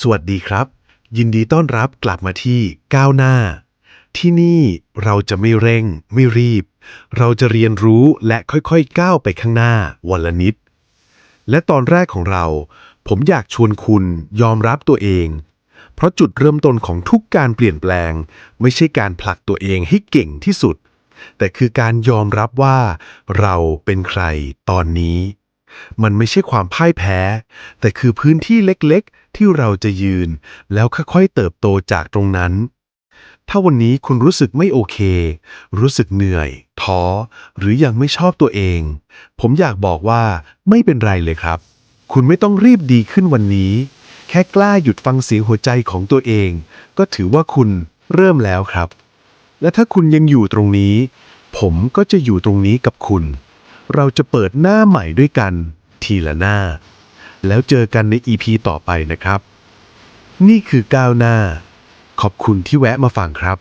สวัสดีครับ ยินดีต้อนรับกลับมาที่ก้าวหน้า ที่นี่เราจะไม่เร่ง ไม่รีบ เราจะเรียนรู้และค่อยๆก้าวไปข้างหน้าวันละนิด และตอนแรกของเรา ผมอยากชวนคุณยอมรับตัวเอง เพราะจุดเริ่มต้นของทุกการเปลี่ยนแปลง ไม่ใช่การผลักตัวเองให้เก่งที่สุด แต่คือการยอมรับว่าเราเป็นใครตอนนี้ มันไม่ใช่ความพ่ายแพ้ แต่คือพื้นที่เล็กๆ ที่เราจะยืน แล้วค่อยๆเติบโตจากตรงนั้น ถ้าวันนี้คุณรู้สึกไม่โอเค รู้สึกเหนื่อย ท้อ หรือยังไม่ชอบตัวเอง ผมอยากบอกว่าไม่เป็นไรเลยครับ คุณไม่ต้องรีบดีขึ้นวันนี้ แค่กล้าหยุดฟังเสียงหัวใจของตัวเอง ก็ถือว่าคุณเริ่มแล้วครับ และถ้าคุณยังอยู่ตรงนี้ ผมก็จะอยู่ตรงนี้กับคุณ เราจะเปิดหน้าใหม่ด้วยกันทีละหน้า แล้วเจอกันใน EP ต่อไปนะครับ นี่คือก้าวหน้า ขอบคุณที่แวะมาฟังครับ